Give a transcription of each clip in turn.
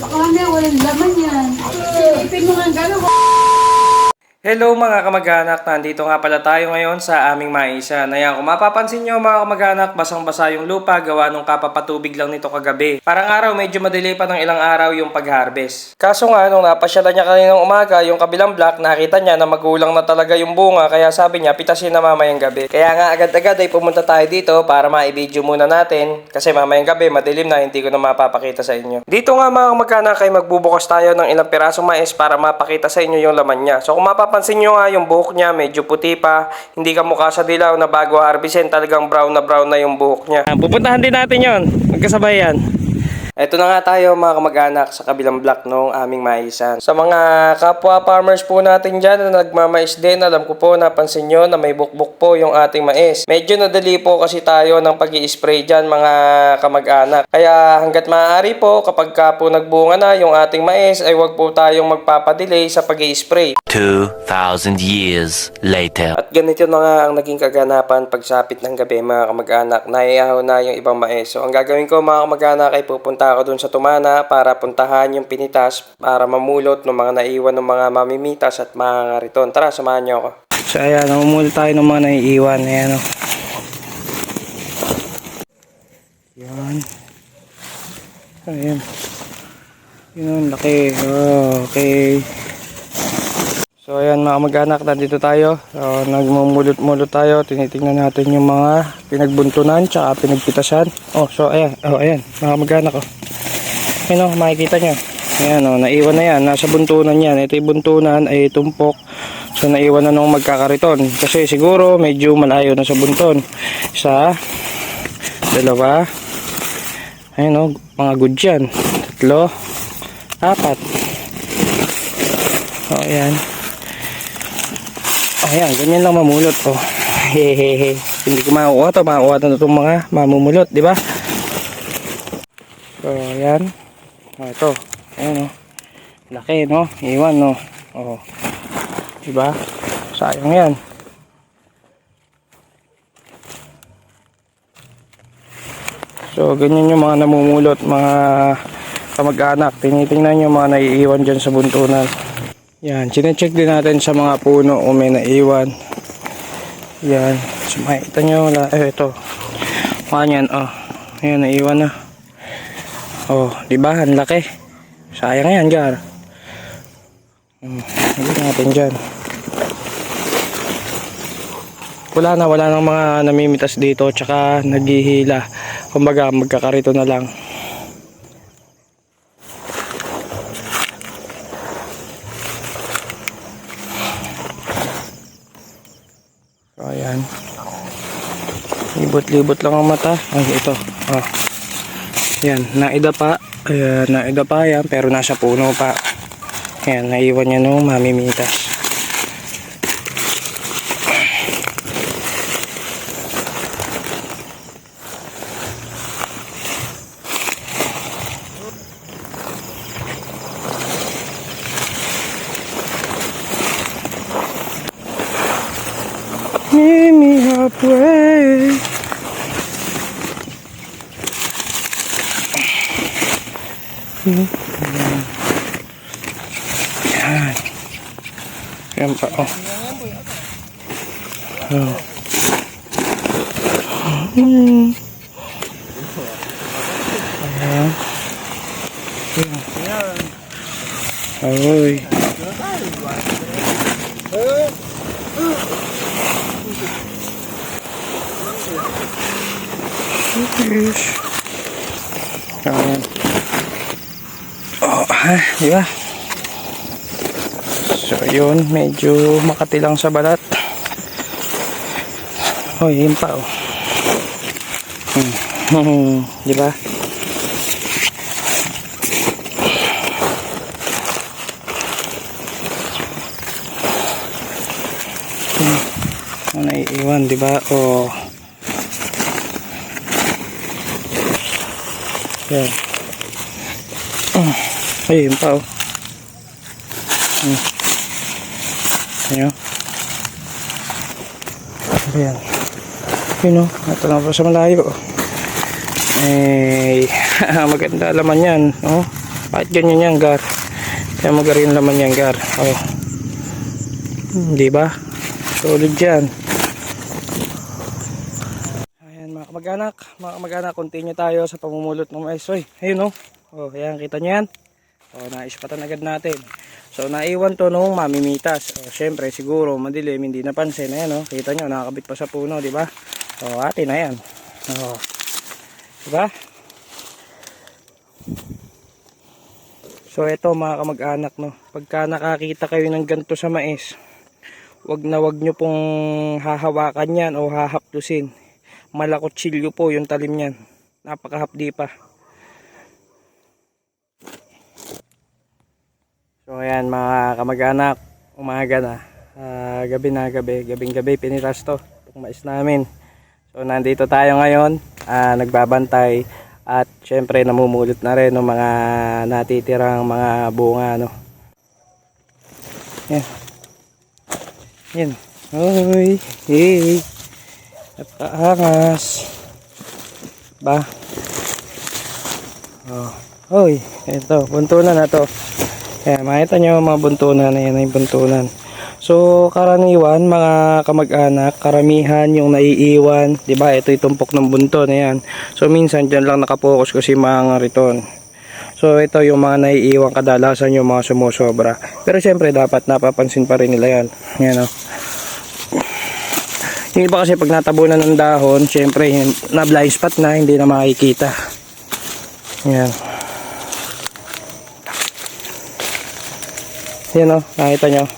Baka mamaya walang laman yan. Silipin mo nga gano'n. Hello mga kamag-anak, nandito nga pala tayo ngayon sa aming maisa. Na yan, kung mapapansin nyo mga kamag-anak, basang-basa yung lupa, gawa nung kapapatubig lang nito kagabi. Parang araw, medyo madali pa ng ilang araw yung pag-harvest. Kaso nga, nung napasyalan niya kaninang umaga, yung kabilang block, nakita niya na magulang na talaga yung bunga, kaya sabi niya, pitasin na mamayang gabi. Kaya nga agad-agad ay pumunta tayo dito para ma-video muna natin, kasi mamayang gabi, madilim na, hindi ko na mapapakita sa inyo. Dito nga mga kamag-anak, ay magbubukas tayo ng ilang pirasong mais para mapakita sa inyo yung laman niya. So kung mapapansin nyo nga, yung buhok niya medyo puti pa, hindi ka mukha sa dilaw na bago harvestin, talagang brown na brown na yung buhok niya. Pupuntahan din natin yon magkasabay yan. Ito na nga tayo mga kamag-anak sa kabilang block nung aming maisan. Sa mga kapwa farmers po natin dyan na nagmamais din, alam ko po napansin nyo na may bukbuk po yung ating mais. Medyo nadali po kasi tayo ng pag spray dyan mga kamag-anak. Kaya hanggat maaari po kapag ka po nagbunga na yung ating mais ay wag po tayong magpapadelay sa pag spray 2,000 years later. At ganito na nga ang naging kaganapan pagsapit ng gabi mga kamag-anak. Naiyahaw na yung ibang mais. So ang gagawin ko mga kamag-anak ay pupunta ako dun sa Tumana para puntahan yung pinitas para mamulot ng mga naiwan ng mga mamimitas at mga kariton. Tara, samahan niyo ako. So ayan, namumulot tayo ng mga naiiwan. Ayan o. Yan. Ayan. Yun, laki. Oh, okay. So ayan mga mag-anak, nandito tayo. So, nagmumulot-mulot tayo. Tinitingnan natin yung mga pinagbuntunan tsaka pinagpitasan. Oh, so ayan. Oh, ayan. Mga mag-anak oh. Ayan oh, makikita nyo. Ayan oh, naiwan na yan. Nasa buntunan yan. Ito yung buntunan ay tumpok. So naiwan na nung magkakariton. Kasi siguro medyo malayo na sa bunton. Isa, dalawa, ayan oh, mga good. Tatlo, apat. Oh, ayan. Ayan, ganyan lang mamulot. Oh. Hehehe. Hindi ko makuha to. Makuha to itong mga mamumulot, di ba? So, ayan. Oh, ito. Ayan, oh. Laki, no? Iwan, no? Oh. Di ba? Sayang yan. So, ganyan yung mga namumulot, mga kamag-anak. Tinitingnan yung mga naiiwan dyan sa buntunan. Yan, chinecheck din natin sa mga puno kung may naiwan. Yan, so makikita nyo. Eh, ito. Mga yan, oh. Ayan, naiwan na. Oh, di ba? Ang laki. Sayang yan, gar. Hmm, hindi natin dyan. Wala na, wala nang mga namimitas dito, tsaka naghihila. Kumbaga, magkakarito na lang. Ayan. Libot-libot lang ang mata. Ay, ito. Oh. Yan, naida pa. Ayan, naida pa yan, pero nasa puno pa. Ayan, naiwan niya nung mamimitas. Yan. Yan pa, oh. Oh. Hmm. Ayan. Ayan. Ayan. Aoy. Fish. Ayan. Oh, ah, di ba? So, yun. Medyo makati lang sa balat. Oh, yun pa, oh. Hmm. di ba? Hmm. Ano naiiwan, di ba? Oh. Yan. Oh, ayun pa oh. Hmm. Ayan. Ayan. Yun oh. Ito na pa sa malayo. Eh, Maganda laman yan. Oh. Kahit ganyan yan, Gar. Kaya magarin laman yan, Gar. Oh. Di ba? Solid yan. Ayan mga kamag-anak. Mga kamag-anak, continue tayo sa pamumulot ng mais. Oy, ayun oh. Oh, ayan, kita nyo yan. Oh, naispatan agad natin. So, naiwan to nung mamimitas. Oh, syempre, siguro, madilim, hindi napansin. Ayan oh, kita nyo, nakakabit pa sa puno, di ba? Oh, atin na yan. Oh. Di ba? So ito mga kamag-anak no, pagka nakakita kayo ng ganto sa mais, wag na wag nyo pong hahawakan yan o hahaplusin. Malakotsilyo po yung talim niyan. Napakahapdi pa. So ayan mga kamag-anak, umaga na. Ah, gabi na gabi, gabing gabi piniras to, itong mais namin. So nandito tayo ngayon, ah, nagbabantay at syempre namumulot na rin ng mga natitirang mga bunga no. Yan. Yan. Hoy. Hey. Napakaangas. Ba? Oh. Hoy. Ito. Buntunan na to. Ayan. Makita nyo mga buntunan. Ayan yung buntunan. So, karaniwan, mga kamag-anak, karamihan yung naiiwan, ba? Ito itumpok ng bunto na 'yan. So, minsan diyan lang nakapokus kasi mga riton. So, ito yung mga naiiwan kadalasan yung mga sumusobra. Pero syempre, dapat napapansin pa rin nila 'yan. Yan oh. Yung iba kasi pag natabunan ng dahon, syempre, na blind spot na, hindi na makikita. Yan. Yan oh, nakita nyo.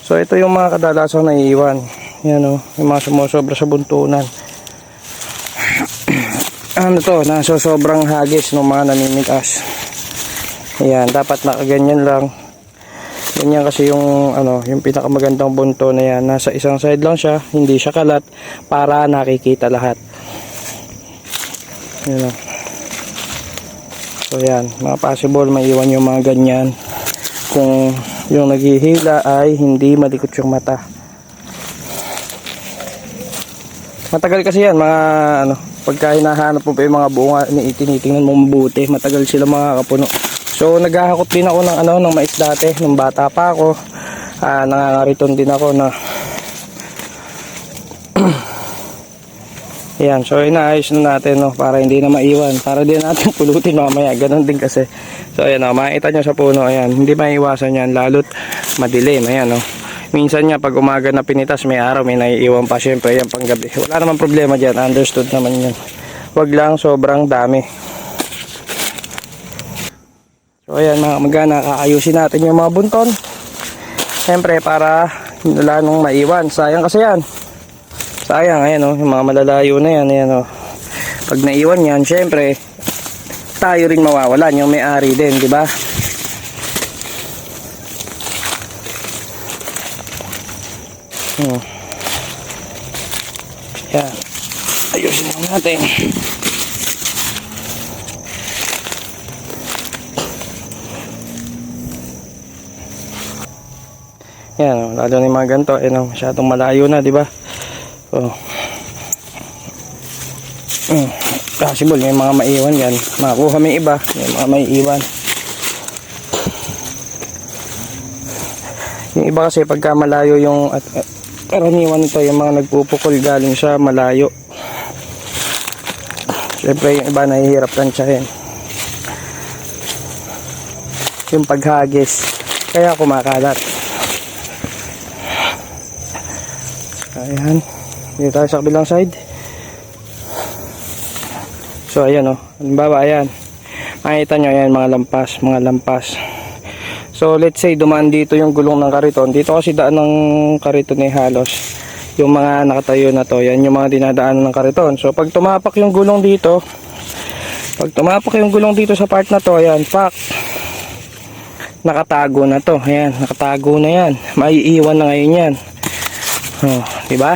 So ito yung mga kadalasang naiiwan. Yan o, yung mga sumusobra sa buntunan. ano to, nasa sobrang hagis ng mga namimitas. Ayan, dapat nakaganyan lang. Ganyan kasi yung ano, yung pinakamagandang bunto na yan. Nasa isang side lang siya, hindi siya kalat para nakikita lahat. Yan o. So yan, mga possible maiwan yung mga ganyan kung yung naghihila ay hindi malikot yung mata. Matagal kasi yan mga ano, pagka hinahanap mo pa yung mga bunga, ni tinitingnan mo mabuti, matagal sila mga kapuno. So naghahakot din ako ng ano ng mais dati nung bata pa ako. Ah, nangangariton din ako na Yan, so inaayos na natin no, para hindi na maiwan. Para din natin pulutin mamaya. Ganon din kasi. So ayan o, makita nyo sa puno. Ayan, hindi maiwasan yan. Lalo't madilim. Ayan o. Minsan nga pag umaga na pinitas, may araw, may naiiwan pa. Siyempre, yan pang gabi. Wala naman problema dyan. Understood naman yan. Wag lang sobrang dami. So ayan mga magana, kakayusin natin yung mga bunton. Siyempre, para wala nung maiwan. Sayang kasi yan. Sayang, ayan o, yung mga malalayo na yan, ayan o. Pag naiwan yan, syempre, tayo rin mawawalan, yung may-ari din, di ba? Hmm. Yan. Ayusin lang natin. Yan, o, lalo na yung mga ganito, ayan o, masyadong malayo na, di ba? Oh. Mm. Possible, may mga maiwan yan. Makakuha may iba, may mga maiiwan. Yung iba kasi pagka malayo yung at, at karaniwan ito yung mga nagpupukol galing sa malayo. Siyempre yung iba nahihirap tansyahin. Yung paghagis. Kaya kumakalat. Ayan. Dito tayo sa kabilang side. So ayan o. Oh. Halimbawa ayan. Makikita nyo ayan mga lampas. Mga lampas. So let's say dumaan dito yung gulong ng kariton. Dito kasi daan ng kariton ay halos. Yung mga nakatayo na to. Yan yung mga dinadaanan ng kariton. So pag tumapak yung gulong dito. Pag tumapak yung gulong dito sa part na to. Ayan. Pak. Nakatago na to. Ayan. Nakatago na yan. Maiiwan na ngayon yan. Oh, di ba?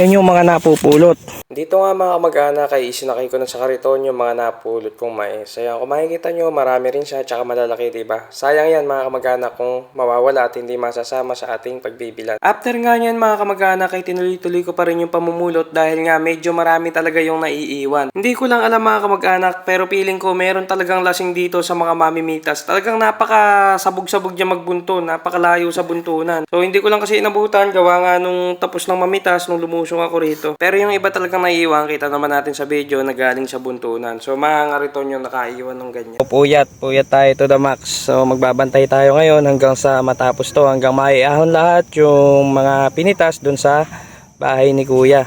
Yan yung mga napupulot. Dito nga mga kamag-anak ay isinakay ko na sa kariton yung mga napulot kong mais. Ayan, kung makikita nyo, marami rin siya tsaka malalaki, diba? Sayang yan mga kamag-anak kung mawawala at hindi masasama sa ating pagbibilan. After nga yan mga kamag-anak ay tinuloy-tuloy ko pa rin yung pamumulot dahil nga medyo marami talaga yung naiiwan. Hindi ko lang alam mga kamag-anak pero feeling ko meron talagang lasing dito sa mga mamimitas. Talagang napaka-sabog-sabog niya magbunto, napakalayo sa buntunan. So hindi ko lang kasi inabutan gawa nga nung tapos ng mamitas nung lumusong ako rito. Pero yung iba talagang naiiwan, kita naman natin sa video na galing sa buntunan. So mga ngariton yung nakaiwan ng ganyan. Puyat, puyat tayo to the max. So magbabantay tayo ngayon hanggang sa matapos to, hanggang maiahon lahat yung mga pinitas dun sa bahay ni kuya.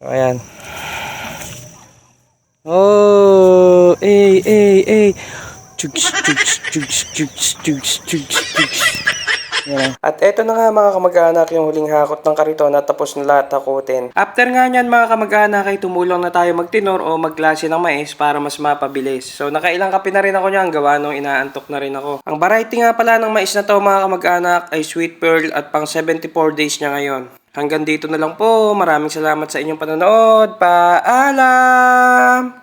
So ayan. Oh, eh, eh, eh. Chugs, chugs, chugs, chugs, chugs, chugs, chugs. At eto na nga mga kamag-anak yung huling hakot ng kariton na tapos na lahat hakutin. After nga nyan mga kamag-anak ay tumulong na tayo magtinor o magklase ng mais para mas mapabilis. So nakailang kape na rin ako niyan gawa nung inaantok na rin ako. Ang variety nga pala ng mais na to mga kamag-anak ay Sweet Pearl at pang 74 days niya ngayon. Hanggang dito na lang po. Maraming salamat sa inyong panonood. Paalam!